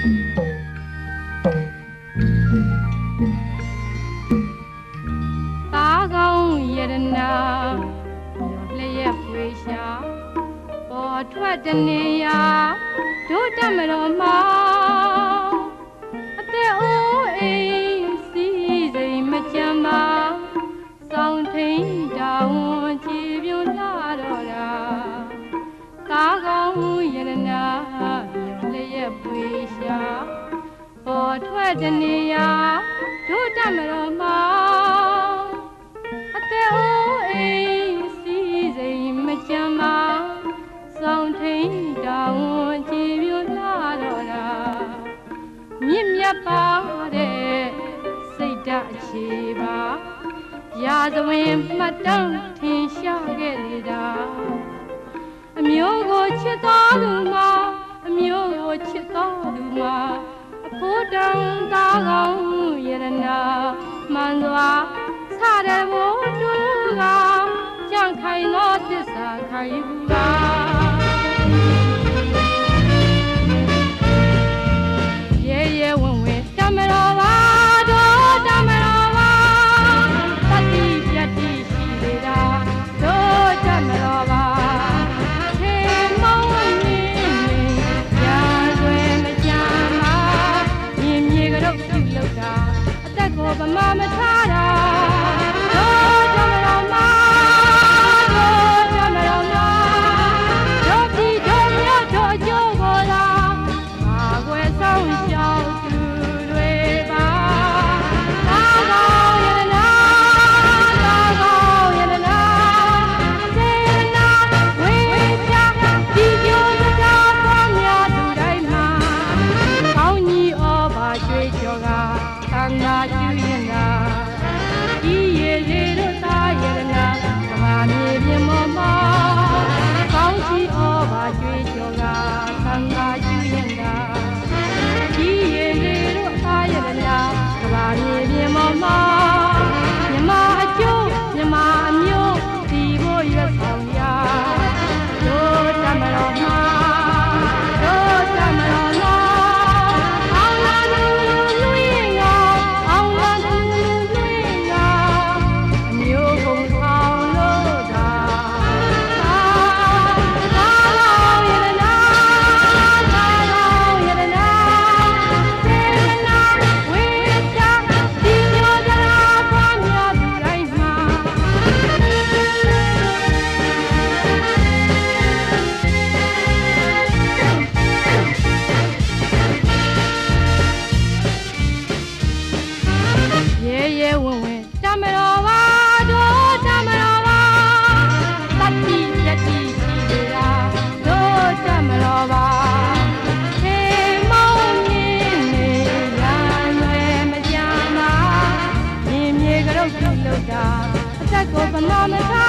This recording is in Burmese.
သားကောင်းယရနာရောလျက်ဖွေရှာပေါ်ထွက်တနေရာတို့တတ်မတော်မှာအသက်အိုးအိမ်စီးစိမ်မကြမ်းပါစောင်းထိန်တောင်း ပေါ်ထွက်တနေရာတို့တတ်မတော်မှာအသက်အိုးအိမ်စီးစိမ်မကြမ်းပါစောင်းထိန်တောင်းကြည်ပြလာတော့တာမြင့်မြတ်ပါတဲ့စိတ်ဓာတ်အခြေပါရာဇဝင်မှတ်တမ်းထင်ရှားခဲ့လေတာအမျိုးကိုချစ်တော်သူမှာအမျိုးကိုချစ်တော်သူမှာ အဖို့တန်သားကောင်းယရနာမှန်စွာဆရဘုတူကကြံခိုင်သောသစ္စာခိုင်ဘူးက ရွှေကျော်ကသံဃာကျူးရင်သာကြီးရင်လေးတို့အားရနာကဘာမြေပြင်မောမမြမအကျိုးမြမအမျိုးဒီဖို့ရွက်ဆောင်ရ Mama,